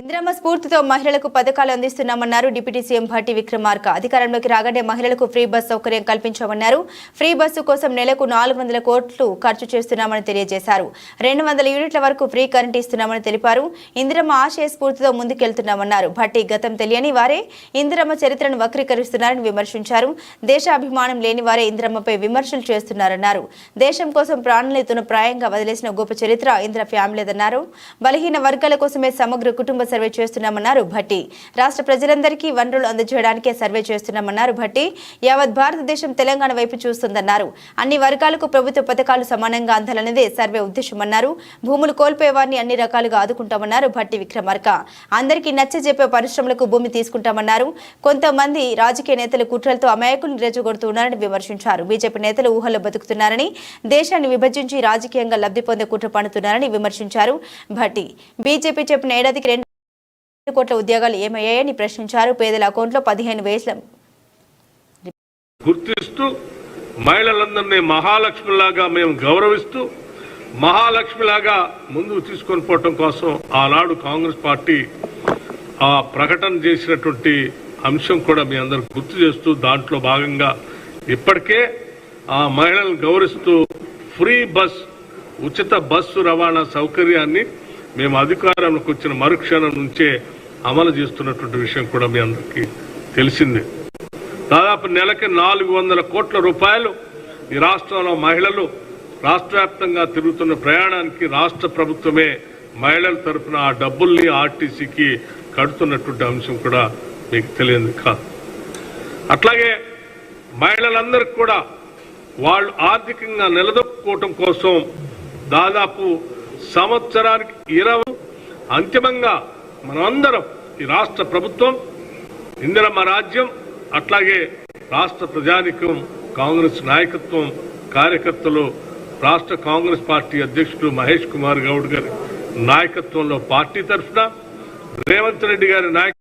ఇందిరమ్మ స్ఫూర్తితో మహిళలకు పథకాలు అందిస్తున్నామన్నారు డిప్యూటీ సీఎం భట్టి విక్రమార్క. అధికారంలోకి రాగానే మహిళలకు ఫ్రీ బస్ సౌకర్యం కల్పించామన్నారు. ఫ్రీ బస్సు కోసం నెలకు నాలుగు వందల కోట్లు ఖర్చు చేస్తున్నామని తెలియజేశారు. రెండు వందల యూనిట్ల వరకు ఫ్రీ కరెంట్ ఇస్తున్నామని తెలిపారు. ఇందిరమ్మ ఆశయ స్ఫూర్తితో ముందుకెళ్తున్నామన్నారు. భట్టి గతం తెలియని వారే ఇందిరమ్మ చరిత్రను వక్రీకరిస్తున్నారని విమర్శించారు. దేశాభిమానం లేని వారే ఇందిరమ్మపై విమర్శలు చేస్తున్నారన్నారు. దేశం కోసం ప్రాణాలెత్తున ప్రాయంగా వదిలేసిన గొప్ప చరిత్ర ఇందిర ఫ్యామిలీదన్నారు. బలహీన వర్గాల కోసమే సమగ్ర కుటుంబ సర్వే చేస్తున్నామన్నారు భట్టి. రాష్ట్ర ప్రజలందరికీ వనరులు అందజేయడానికే సర్వే చేస్తున్నామన్నారు భట్టి. యావత్ భారతదేశం తెలంగాణ వైపు చూస్తుందన్నారు. అన్ని వర్గాలకు ప్రభుత్వ పథకాలు సమానంగా అందాలనేదే సర్వే ఉద్దేశమన్నారు. భూములు కోల్పోయే వారిని అన్ని రకాలుగా ఆదుకుంటామన్నారు భట్టి విక్రమార్క. అందరికీ నచ్చజెప్పే పరిశ్రమలకు భూమి తీసుకుంటామన్నారు. కొంతమంది రాజకీయ నేతలు కుట్రలతో అమాయకులను రెచ్చగొడుతున్నారని విమర్శించారు. బీజేపీ నేతలు ఊహల్లో బతుకుతున్నారని దేశాన్ని విభజించి రాజకీయంగా లబ్ధి పొందే కుట్ర పడుతున్నారని విమర్శించారు భట్టి. బీజేపీ చెప్పిన ఏడాదికి రెండు కోట్ల ఉద్యోగాలు ఏమయ్యాయని ప్రశ్నించారు. పేదల అకౌంట్లో పదిహేను వేల గుర్తిస్తూ మహిళలందరినీ మహాలక్ష్మిలాగా మేము గౌరవిస్తూ మహాలక్ష్మిలాగా ముందుకు తీసుకొని పోవటం కోసం ఆనాడు కాంగ్రెస్ పార్టీ ఆ ప్రకటన చేసినటువంటి అంశం కూడా మీ అందరు గుర్తు చేస్తూ దాంట్లో భాగంగా ఇప్పటికే ఆ మహిళలను గౌరవిస్తూ ఫ్రీ బస్ ఉచిత బస్సు రవాణా సౌకర్యాన్ని మేము అధికారంలోకి వచ్చిన మరుక్షణం నుంచే అమలు చేస్తున్నటువంటి విషయం కూడా మీ అందరికీ తెలిసిందే. దాదాపు నెలకి నాలుగు వందల కోట్ల రూపాయలు ఈ రాష్ట్రంలో మహిళలు రాష్ట్ర వ్యాప్తంగా తిరుగుతున్న ప్రయాణానికి రాష్ట్ర ప్రభుత్వమే మహిళల తరపున ఆ డబ్బుల్ని ఆర్టీసీకి కడుతున్నటువంటి అంశం కూడా మీకు తెలియదు కాదు అట్లాగే మహిళలందరికీ కూడా వాళ్ళు ఆర్థికంగా నిలదొక్కుకోవటం కోసం దాదాపు సంవత్సరానికి ఇరవై అంతిమంగా మనమందరం ఈ రాష్ట్ర ప్రభుత్వం ఇందిరమ్మ రాజ్యం అట్లాగే రాష్ట్ర ప్రజానికం కాంగ్రెస్ నాయకత్వం కార్యకర్తలు రాష్ట్ర కాంగ్రెస్ పార్టీ అధ్యక్షుడు మహేష్ కుమార్ గౌడ్ గారి నాయకత్వంలో పార్టీ తరఫున రేవంత్ రెడ్డి గారి నాయక